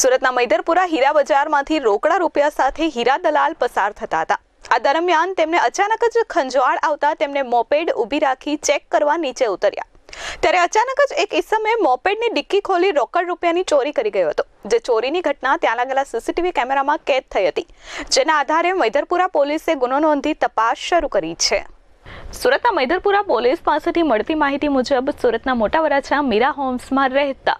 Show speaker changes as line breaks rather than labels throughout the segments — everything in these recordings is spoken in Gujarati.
સુરતના મૈદરપુરા હીરા બજારમાંથી રોકડા રૂપિયા સાથે હીરા દલાલ પસાર થતા હતા. આ દરમિયાન તેમને અચાનક જ ખંજવાળ આવતા તેમને મોપેડ ઊભી રાખી ચેક કરવા નીચે ઉતર્યા. ત્યારે અચાનક જ એક ઈસમે મોપેડની ડિક્કી ખોલી રોકડ રૂપિયાની ચોરી કરી ગયો હતો, જે ચોરીની ઘટના ત્યાં લાગેલા સીસીટીવી કેમેરામાં કેદ થઈ હતી, જેના આધારે મૈદરપુરા પોલીસે ગુનો નોંધી તપાસ શરૂ કરી છે. સુરતના મૈદરપુરા પોલીસ પાસેથી મળતી માહિતી મુજબ સુરતના મોટા વરાછા મીરા હોમ્સમાં રહેતા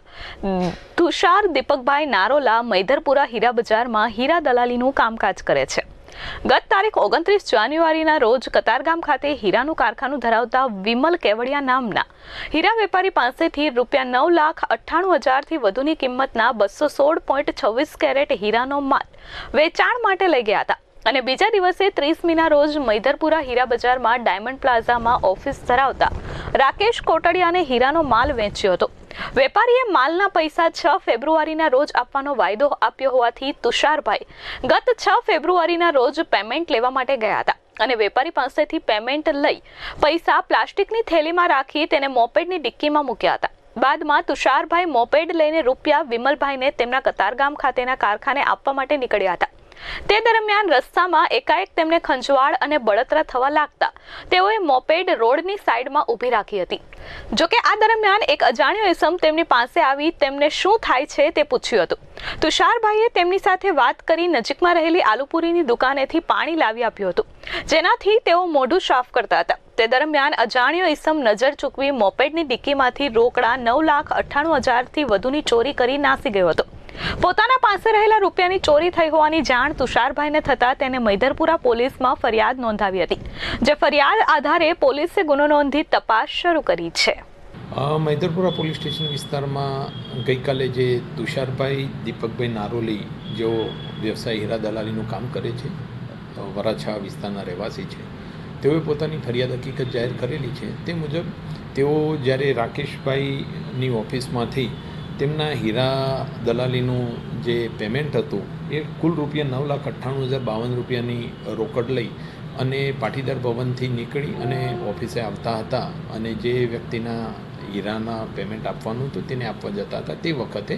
તુષાર દીપકભાઈ નારોલા મૈદરપુરા હીરા બજારમાં હીરા દલાલીનું કામકાજ કરે છે. ગત તારીખ ઓગણત્રીસ જાન્યુઆરીના રોજ કતારગામ ખાતે હીરાનું કારખાનું ધરાવતા વિમલ કેવડિયા નામના હીરા વેપારી પાસેથી રૂપિયા નવ લાખ અઠ્ઠાણું હજારથી વધુની કિંમતના બસો સોળ પોઈન્ટ છવ્વીસ કેરેટ હીરાનો માલ વેચાણ માટે લઈ ગયા હતા. અને બીજા દિવસે ત્રીસમીના રોજ મૈદરપુરા હીરા બજારમાં ડાયમંડ પ્લાઝામાં ઓફિસ ધરાવતા રાકેશ કોટડિયાને હીરાનો માલ વેચ્યો હતો. વેપારીએ માલના પૈસા છ ફેબ્રુઆરીના રોજ આપવાનો વાયદો આપ્યો હોવાથી તુષારભાઈ ગત છ ફેબ્રુઆરીના રોજ પેમેન્ટ લેવા માટે ગયા હતા અને વેપારી પાસેથી પેમેન્ટ લઈ પૈસા પ્લાસ્ટિકની થેલીમાં રાખી તેને મોપેડની ડિક્કીમાં મૂક્યા હતા. બાદમાં તુષારભાઈ મોપેડ લઈને રૂપિયા વિમલભાઈને તેમના કતારગામ ખાતેના કારખાને આપવા માટે નીકળ્યા હતા. તે દરમિયાન રસ્તામાં એકાએક તેમને ખંજવાળ અને બળતરા થવા લાગતા તેઓએ મોપેડ રોડની સાઈડમાં ઊભી રાખી હતી. જોકે આ દરમિયાન એક અજાણ્યો એસમ તેમની પાસે આવી તેમને શું થાય છે તે પૂછ્યું હતું. તુષારભાઈએ તેમની સાથે વાત કરી નજીકમાં રહેલી આલુપુરીની દુકાનેથી પાણી લાવી આપ્યું હતું. જેનાથી તેઓ મોઢું સાફ કરતા હતા. તે દરમિયાન અજાણ્યો ઈસમ નજર ચૂકવી મોપેડની ડિક્કીમાંથી રોકડા નવ લાખ અઠ્ઠાણું હજારથી વધુની ચોરી કરી નાસી ગયો હતો. પોતાના પાસે રહેલા રૂપિયાની ચોરી થઈ હોવાની જાણ તુષારભાઈને થતા તેને મૈદરપુરા પોલીસમાં ફરિયાદ નોંધાવી હતી, જે ફરિયાદ આધારે પોલીસે ગુનો નોંધી તપાસ શરૂ કરી છે.
મૈદરપુરા પોલીસ સ્ટેશન વિસ્તારમાં ગઈકાલે જે તુષારભાઈ દીપકભાઈ નારોલી, જેઓ વ્યવસાય હીરા દલાલીનું કામ કરે છે વરાછા વિસ્તારના રહેવાસી છે, તેઓએ પોતાની ફરિયાદ હકીકત જાહેર કરેલી છે. તે મુજબ તેઓ જ્યારે રાકેશભાઈની ઓફિસમાંથી તેમના હીરા દલાલીનું જે પેમેન્ટ હતું, એ કુલ રૂપિયા નવ લાખ અઠ્ઠાણું હજાર બાવન રૂપિયાની રોકડ લઈ અને પાટીદાર ભવનથી નીકળી અને ઓફિસે આવતા હતા અને જે વ્યક્તિના હીરાના પેમેન્ટ આપવાનું હતું તેને આપવા જતા હતા. તે વખતે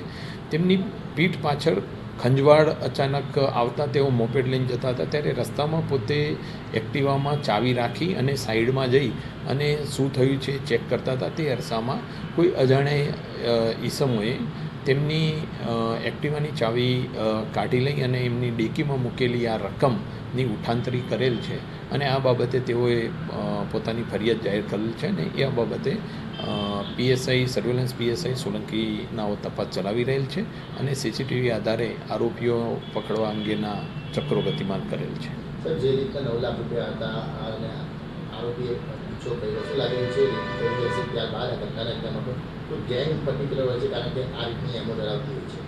તેમની પીઠ પાછળ ખંજવાળ અચાનક આવતા તેઓ મોપેડ લઈને જતા હતા. ત્યારે રસ્તામાં પોતે એક્ટિવામાં ચાવી રાખી અને સાઈડમાં જઈ અને શું થયું છે ચેક કરતા હતા. તે અરસામાં કોઈ અજાણે ઈસમોએ તેમની એક્ટિવાની ચાવી કાઢી લઈ અને એમની ડેકીમાં મૂકેલી આ રકમની ઉઠાંતરી કરેલ છે. અને આ બાબતે તેઓએ પોતાની ફરિયાદ જાહેર કરેલ છે અને એ બાબતે પીએસઆઈ સર્વેલન્સ પીએસઆઈ સોલંકીનાઓ તપાસ ચલાવી રહેલ છે અને સીસીટીવી આધારે આરોપીઓ પકડવા અંગેના ચક્રો ગતિમાન કરેલ છે.
જે રીતે નવ લાખ રૂપિયા હતા આરોપીએ પીછો કર્યો શું લાગે છે ત્યાર બાદ કરતા એકદમ કોઈ ગેંગ પર્ટિક્યુલર હોય છે, કારણ કે આ રીતની એમો ધરાવતી હોય છે.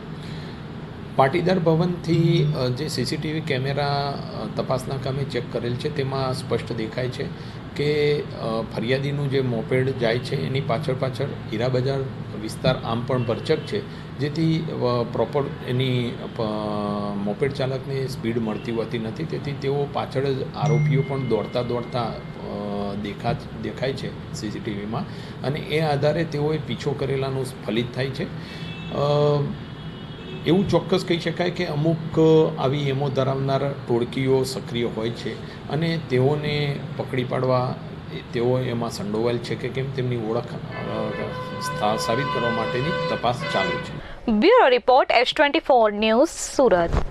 પાટીદાર ભવનથી જે સીસીટીવી કેમેરા તપાસના કામે ચેક કરેલ છે, તેમાં સ્પષ્ટ દેખાય છે કે ફરિયાદીનું જે મોપેડ જાય છે, એની પાછળ પાછળ હીરા બજાર વિસ્તાર આમ પણ ભરચક છે, જેથી પ્રોપર એની મોપેડ ચાલકને સ્પીડ મળતી હોતી નથી, તેથી તેઓ પાછળ જ આરોપીઓ પણ દોડતા દોડતા દેખા, દેખાય છે સીસીટીવીમાં અને એ આધારે તેઓએ પીછો કરેલાનું ફલિત થાય છે. એવું ચોક્કસ કહી શકાય કે અમુક આવી એમો ધરાવનાર ટોળકીઓ સક્રિય હોય છે અને તેઓને પકડી પાડવા તેઓ એમાં સંડોવાયેલ છે કે કેમ તેમની ઓળખ સાબિત કરવા માટેની તપાસ ચાલુ છે.
Bureau report S twenty four news Surat.